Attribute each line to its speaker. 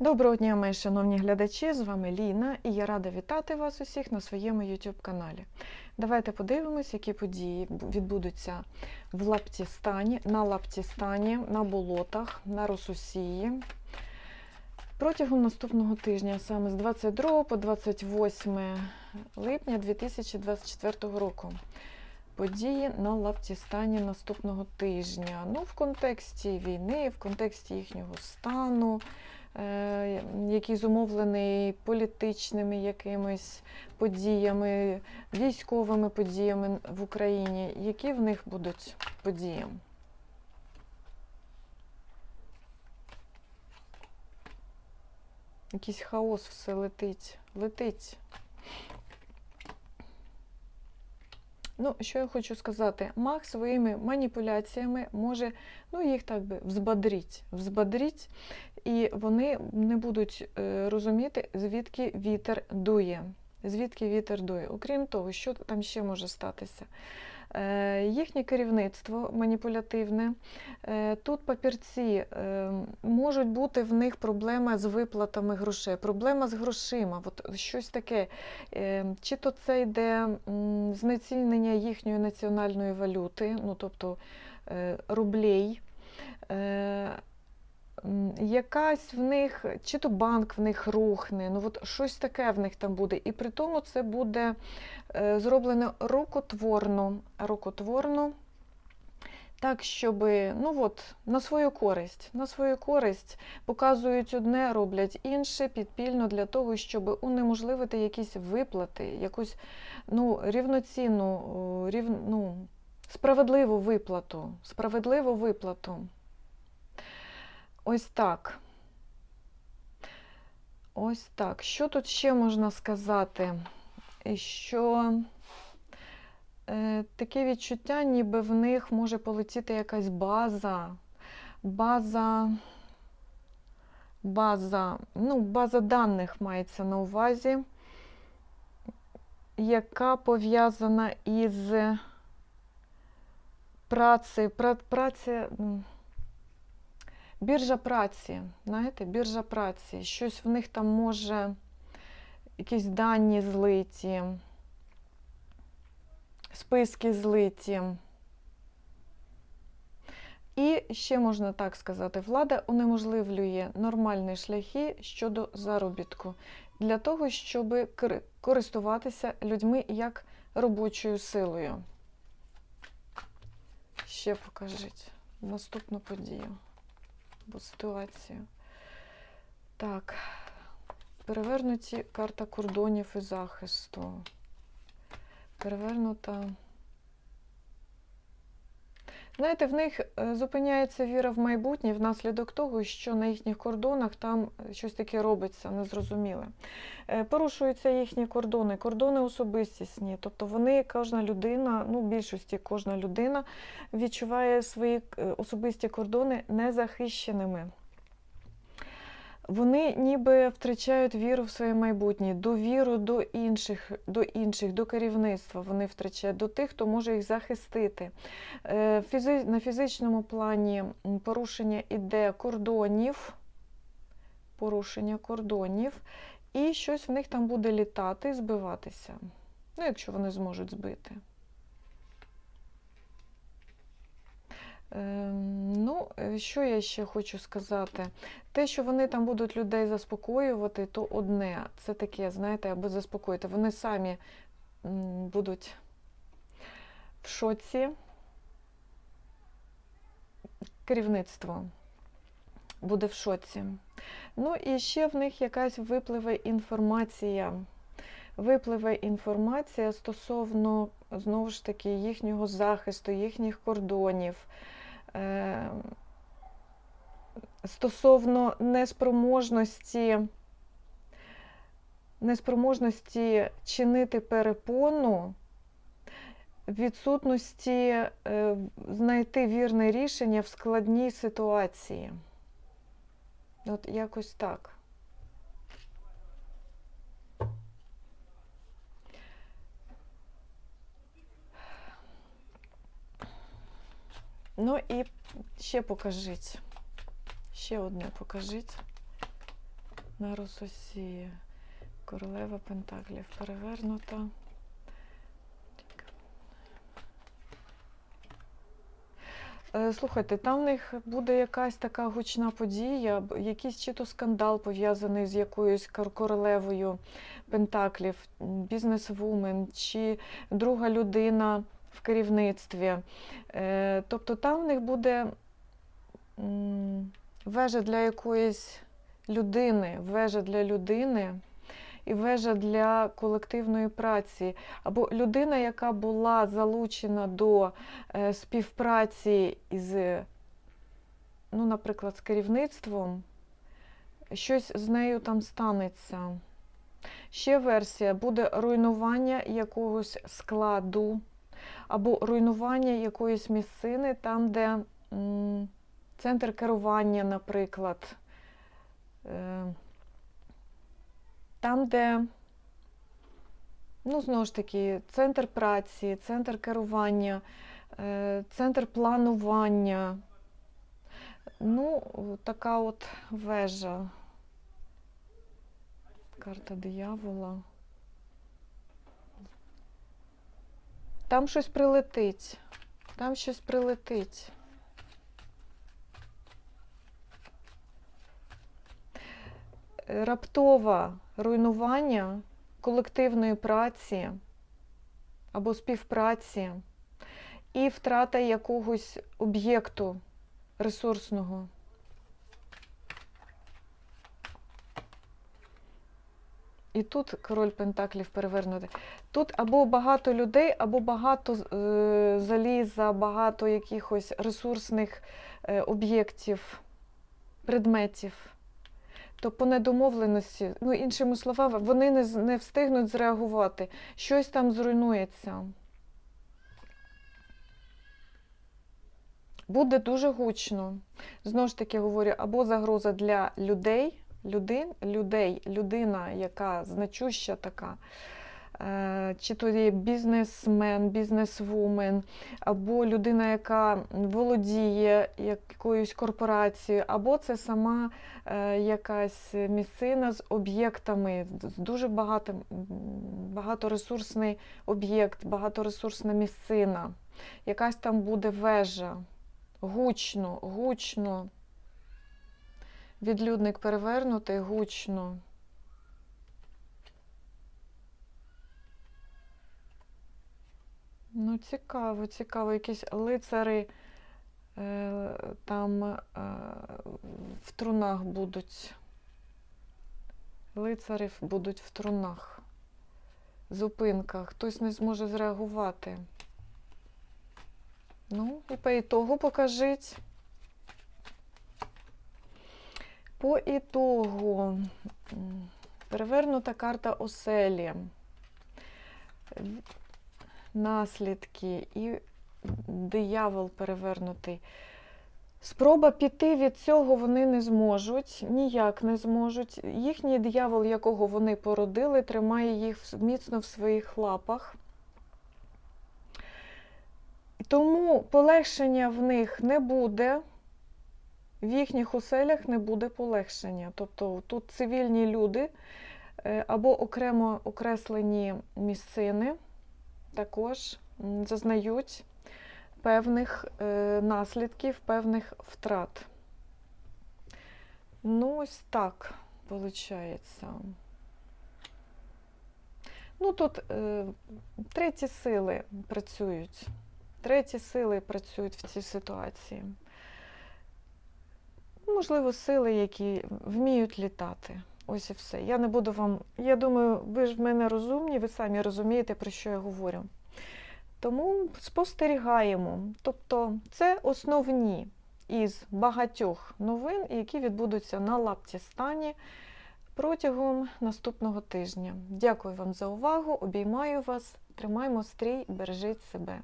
Speaker 1: Доброго дня, мої шановні глядачі! З вами Ліна, і я рада вітати вас усіх на своєму YouTube каналі. Давайте подивимось, які події відбудуться в Лаптістані, на Лаптістані, на болотах, на Росусії протягом наступного тижня, саме з 22 по 28 липня 2024 року. Події на Лаптістані наступного тижня. Ну, в контексті війни, в контексті їхнього стану, який зумовлений політичними якимись подіями, військовими подіями в Україні. Які в них будуть події? Якийсь хаос все летить. Летить. Ну, що я хочу сказати, маг своїми маніпуляціями може ну, їх так би взбадріть, взбадріть, і вони не будуть е, розуміти, звідки вітер дує. Звідки вітер дує. Окрім того, що там ще може статися? Е, їхнє керівництво маніпулятивне. Е, тут папірці е, можуть бути в них проблема з виплатами грошей, проблема з грошима. От щось таке. Чи то це йде знецінення їхньої національної валюти, ну тобто рублей. Якась в них, чи то банк в них рухне, ну от щось таке в них там буде. І при тому це буде е, зроблено рукотворно, рукотворно, так, щоб ну от, на свою користь, на свою користь показують одне, роблять інше підпільно для того, щоб унеможливити якісь виплати, якусь ну, рівноцінну, рів, ну, справедливу виплату. Справедливу виплату. Ось так. Ось так. Що тут ще можна сказати? Що е, таке відчуття, ніби в них може полетіти якась база. База, база, ну, база даних мається на увазі, яка пов'язана із працею, пра, праця, м, біржа праці, знаєте, біржа праці. Щось в них там може, якісь дані злиті, списки злиті. І ще можна так сказати, влада унеможливлює нормальні шляхи щодо заробітку для того, щоб користуватися людьми як робочою силою. Ще покажіть наступну подію або ситуацію. Так, перевернуті карта кордонів і захисту. Перевернута. Знаєте, в них е, зупиняється віра в майбутнє внаслідок того, що на їхніх кордонах там е, щось таке робиться незрозуміле. Е, Порушуються їхні кордони, кордони особистісні. Тобто вони, кожна людина, ну, в більшості кожна людина відчуває свої особисті кордони незахищеними. Вони ніби втрачають віру в своє майбутнє, довіру до інших, до інших, до керівництва вони втрачають, до тих, хто може їх захистити. Е, На фізичному плані порушення іде кордонів, порушення кордонів, і щось в них там буде літати, збиватися. Ну, якщо вони зможуть збити. Е, що я ще хочу сказати? Те, що вони там будуть людей заспокоювати, то одне. Це таке, знаєте, аби заспокоїти. Вони самі будуть в шоці. Керівництво буде в шоці. Ну і ще в них якась випливе інформація. Випливе інформація стосовно, знову ж таки, їхнього захисту, їхніх кордонів. Е, стосовно неспроможності, неспроможності чинити перепону, відсутності е, знайти вірне рішення в складній ситуації. От якось так. Ну і ще покажіть. Ще одне покажіть. на Рососії. Королева Пентаклів перевернута. Е, Слухайте, там в них буде якась така гучна подія, якийсь чи то скандал пов'язаний з якоюсь королевою Пентаклів, бізнес-вумен, чи друга людина в керівництві. Е, Тобто там в них буде вежа для якоїсь людини, вежа для людини і вежа для колективної праці. Або людина, яка була залучена до е, співпраці із, ну, наприклад, з керівництвом, щось з нею там станеться. Ще версія буде руйнування якогось складу або руйнування якоїсь місцини, там, де м, центр керування, наприклад. Е, там, де, ну, знову ж таки, центр праці, центр керування, е, центр планування. Ну, така от вежа. Карта диявола. Там щось прилетить. Там щось прилетить. Раптове руйнування колективної праці або співпраці і втрата якогось об'єкту ресурсного. І тут король Пентаклів перевернутий. Тут або багато людей, або багато е, заліза, багато якихось ресурсних е, об'єктів, предметів. То по недомовленості, ну, іншими словами, вони не, не встигнуть зреагувати. Щось там зруйнується. Буде дуже гучно. Знову ж таки говорю, або загроза для людей, людин, людей людина, яка значуща така, чи то є бізнесмен, бізнесвумен, або людина, яка володіє якоюсь корпорацією, або це сама е, якась місцина з об'єктами, з дуже багатим, м, багаторесурсний об'єкт, багаторесурсна місцина. Якась там буде вежа. Гучно, гучно. Відлюдник перевернутий гучно. Цікаво, цікаво. Якісь лицари е, там е, в трунах будуть. Лицари будуть в трунах. Зупинка. Хтось не зможе зреагувати. Ну, і по ітогу покажіть. По ітогу перевернута карта оселі. Наслідки і диявол перевернутий. Спроба піти від цього вони не зможуть, ніяк не зможуть. Їхній диявол, якого вони породили, тримає їх міцно в своїх лапах. Тому полегшення в них не буде, в їхніх оселях не буде полегшення. Тобто тут цивільні люди е, або окремо окреслені місцини також зазнають певних е, наслідків, певних втрат. Ну, ось так виходить. Ну, тут е, треті сили працюють. Треті сили працюють в цій ситуації. Можливо, сили, які вміють літати. Ось і все. Я не буду вам. Я думаю, ви ж в мене розумні, ви самі розумієте, про що я говорю. Тому спостерігаємо. Тобто, це основні із багатьох новин, які відбудуться на лапті стані протягом наступного тижня. Дякую вам за увагу, обіймаю вас, тримаймо стрій, бережіть себе.